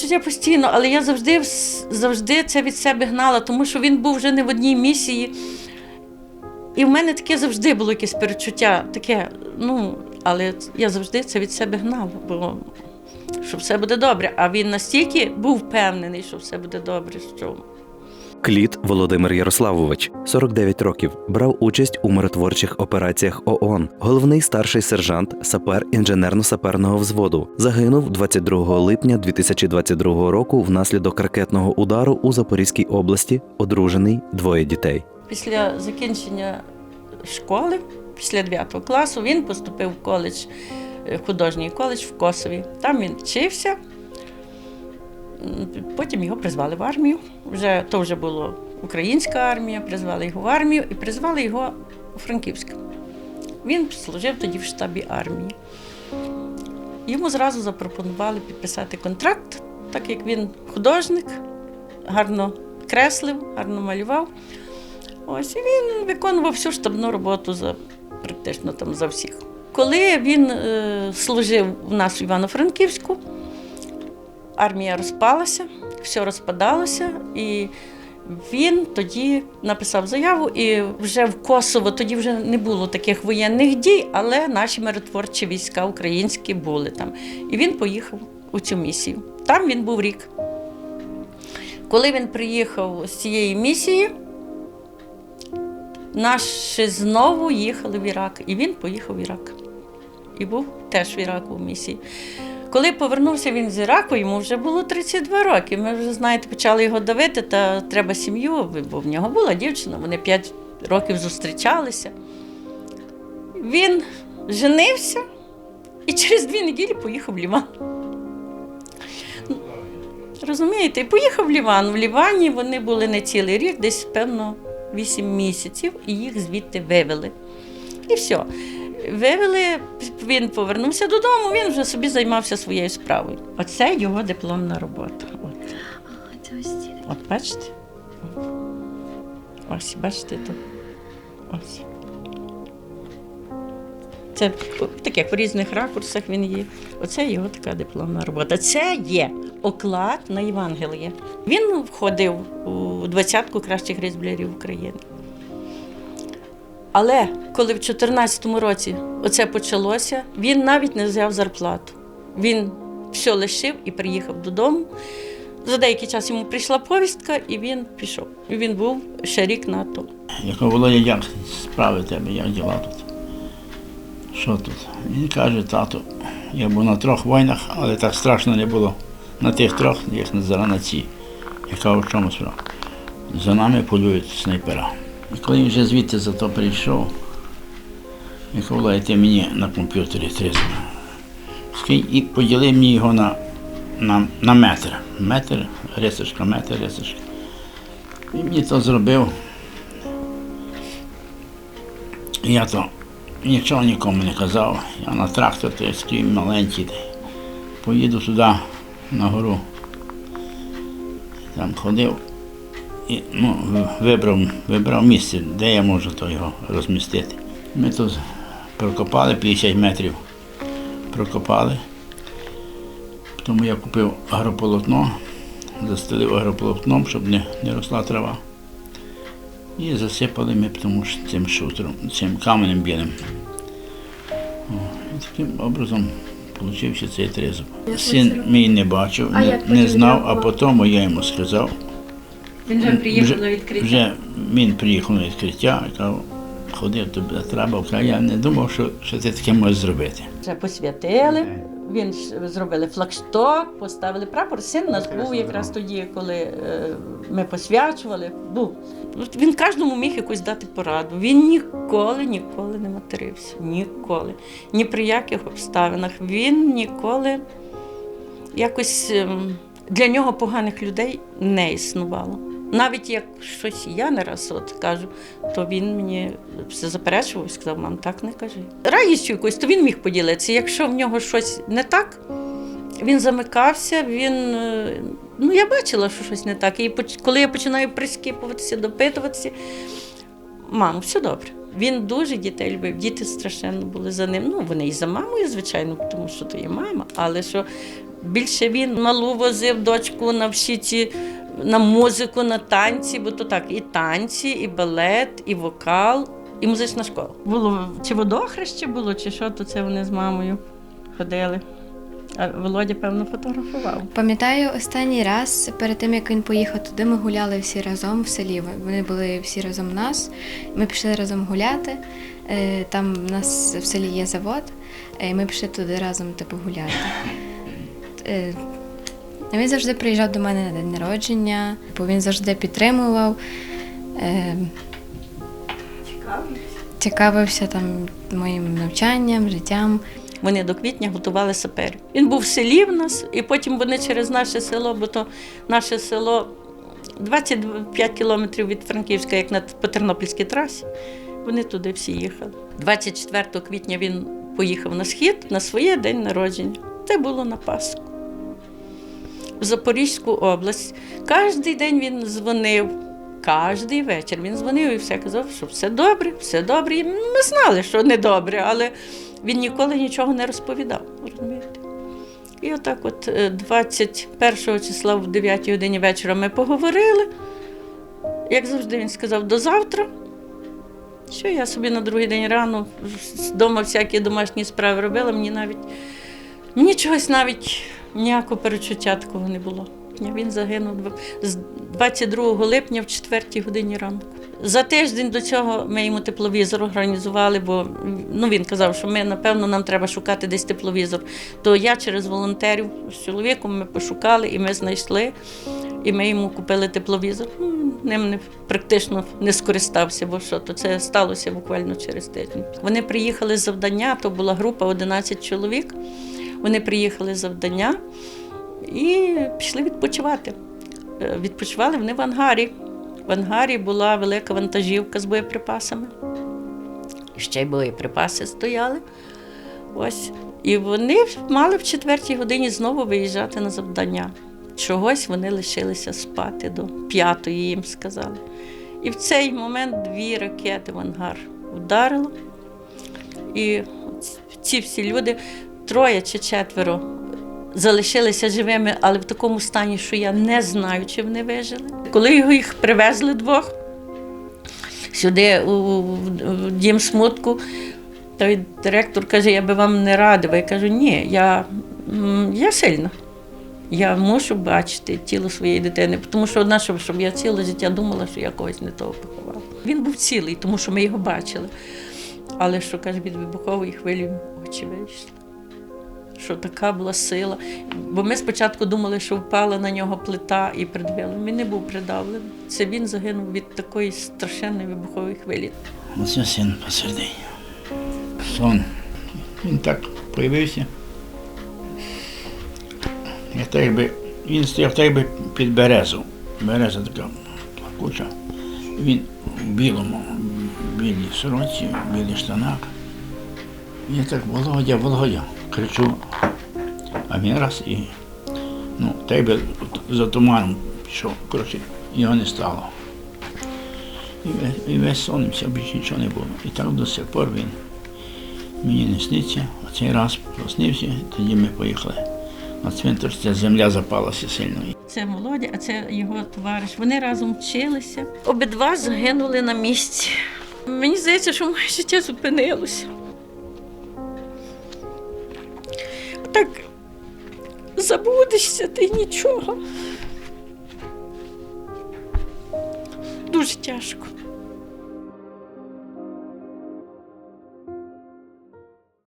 перечуття постійно, але я завжди, завжди це від себе гнала, тому що він був вже не в одній місії. І в мене таке завжди було якесь перечуття, таке, ну, але я завжди це від себе гнала, бо що все буде добре. А він настільки був впевнений, що все буде добре, що Кліт Володимир Ярославович, 49 років, брав участь у миротворчих операціях ООН. Головний старший сержант, сапер інженерно-саперного взводу. Загинув 22 липня 2022 року внаслідок ракетного удару у Запорізькій області. Одружений двоє дітей. після закінчення школи, після 9 класу, він поступив в коледж, е, художній коледж в Косові. Там він вчився. Потім його призвали в армію. Вже, то вже була українська армія, призвали його в армію і призвали його у Франківськ. Він служив тоді в штабі армії. Йому зразу запропонували підписати контракт, так як він художник, гарно креслив, гарно малював. Ось і він виконував всю штабну роботу за практично там за всіх. Коли він е, служив у нас в Івано-Франківську, армія розпалася, все розпадалося, і він тоді написав заяву, і вже в Косово тоді вже не було таких воєнних дій, але наші миротворчі війська українські були там. І він поїхав у цю місію. Там він був рік. Коли він приїхав з цієї місії, Наші знову їхали в Ірак, і він поїхав в Ірак. І був теж в Іраку в місії. Коли повернувся він з Іраку, йому вже було 32 роки. Ми вже, знаєте, почали його давити, та треба сім'ю, бо в нього була дівчина, вони 5 років зустрічалися. Він женився і через дві неділі поїхав в Ліван. Розумієте, поїхав в Ліван. В Лівані вони були не цілий рік, десь, певно, 8 місяців, і їх звідти вивели. І все. Вивели, він повернувся додому, він вже собі займався своєю справою. Оце його дипломна робота. От, от бачите? Ось, бачите тут. Ось. Це в таких в різних ракурсах він є. Оце його така дипломна робота. Це є оклад на Євангеліє. Він входив у двадцятку кращих різблярів України. Але коли в 2014 році оце почалося, він навіть не взяв зарплату. Він все лишив і приїхав додому. За деякий час йому прийшла повістка, і він пішов. Він був ще рік на АТО. Я кажу, Володя, як справи тебе, як діла тут? Що тут? Він каже, тату, я був на трьох війнах, але так страшно не було на тих трьох, як на зараз на цій. Я кажу, в чому справа? За нами полюють снайпера. І коли він вже звідти за то прийшов, кажу, ти мені на комп'ютері. Скинь і поділи мені його на, на, на метр. Метр, рисочка, метр, рисочка. І мені то зробив. Я то нічого нікому не казав. Я на трактор то я маленький. Поїду туди на гору. Там ходив і ну, вибрав, вибрав місце, де я можу то його розмістити. Ми тут прокопали 50 метрів. Прокопали. Тому я купив агрополотно, застелив агрополотном, щоб не, не росла трава. І засипали ми тому що цим шутером, цим каменем білим. О, і таким образом получився цей тризуб. Син мій не бачив, не, не знав, а потім я йому сказав. Він вже приїхав на відкриття. Вже він приїхав на відкриття і казав, ходив, тобі треба. Я не думав, що, що ти таке можеш зробити. Вже посвятили. Він зробили флагшток, поставили прапор. Син у нас був якраз тоді, коли е, ми посвячували. Був. От Він кожному міг якусь дати пораду. Він ніколи, ніколи не матерився. Ніколи. Ні при яких обставинах. Він ніколи якось ем, для нього поганих людей не існувало. Навіть як щось я не раз от кажу, то він мені все заперечував і сказав, мам, так не кажи. Радістю якось, то він міг поділитися. Якщо в нього щось не так, він замикався, він. е, Ну, я бачила, що щось не так. І коли я починаю прискіпуватися, допитуватися, мамо, все добре. Він дуже дітей любив, діти страшенно були за ним. Ну, вони і за мамою, звичайно, тому що то є мама, але що Більше він малу возив дочку на всі ці на музику, на танці, бо то так, і танці, і балет, і вокал, і музична школа. Було чи водохреще було, чи що, то це вони з мамою ходили. А Володя, певно, фотографував. Пам'ятаю останній раз перед тим, як він поїхав туди, ми гуляли всі разом в селі. Вони були всі разом у нас. Ми пішли разом гуляти. Е, Там у нас в селі є завод, е, і ми пішли туди разом типу, гуляти. Він завжди приїжджав до мене на день народження, бо він завжди підтримував. е, Цікавився там моїм навчанням, життям. Вони до квітня готували саперів. Він був в селі в нас, і потім вони через наше село, бо то наше село 25 кілометрів від Франківська, як на по Тернопільській трасі. Вони туди всі їхали. 24 квітня він поїхав на схід на своє день народження. Це було на Пасху. В Запорізьку область. Кожен день він дзвонив. Кожний вечір він дзвонив і все казав, що все добре, все добре. І ми знали, що не добре, але він ніколи нічого не розповідав. розумієте? І отак, от е, 21 числа в 9 годині вечора ми поговорили. Як завжди, він сказав до завтра. Що я собі на другий день рано вдома всякі домашні справи робила, мені навіть мені чогось навіть ніякого перечуття такого не було. Він загинув з 22 липня в 4 годині ранку. За тиждень до цього ми йому тепловізор організували, бо ну, він казав, що ми, напевно, нам треба шукати десь тепловізор. То я через волонтерів з чоловіком ми пошукали і ми знайшли, і ми йому купили тепловізор. Ну, Ним не, практично не скористався, бо що то це сталося буквально через тиждень. Вони приїхали з завдання, то була група 11 чоловік. Вони приїхали з завдання і пішли відпочивати. Е, Відпочивали вони в ангарі. В ангарі була велика вантажівка з боєприпасами. Ще й боєприпаси стояли. Ось. І вони мали в четвертій годині знову виїжджати на завдання. Чогось вони лишилися спати до п'ятої, їм сказали. І в цей момент дві ракети в ангар вдарило. І ці всі люди, троє чи четверо, залишилися живими, але в такому стані, що я не знаю, чи вони вижили. Коли його їх привезли двох сюди, у, дім смутку, той директор каже, я би вам не радила. Я кажу, ні, я, я сильна. Я мушу бачити тіло своєї дитини, тому що одна, щоб, щоб я ціле життя думала, що я когось не того поховала. Він був цілий, тому що ми його бачили. Але що каже, від вибухової хвилі очі вийшли. Що така була сила. Бо ми спочатку думали, що впала на нього плита і придавила. Він не був придавлений. Це він загинув від такої страшенної вибухової хвилі. Оце син посередині. Сон. Він так появився. Я так якби, він стояв так якби під березу. Береза така плакуча. Він в білому, в білій сороці, в білих штанах. Я так Володя, Володя, кричу. А він раз і ну, якби за туманом пішов. Коротше, його не стало. І весь, і весь сонився, більше нічого не було. І так до сих пор він мені не сниться. А цей раз проснився, тоді ми поїхали на цвинтар, ця земля запалася сильно. Це Володя, а це його товариш. Вони разом вчилися. Обидва загинули на місці. Мені здається, що моє життя зупинилося. Так забудешся ти нічого. Дуже тяжко.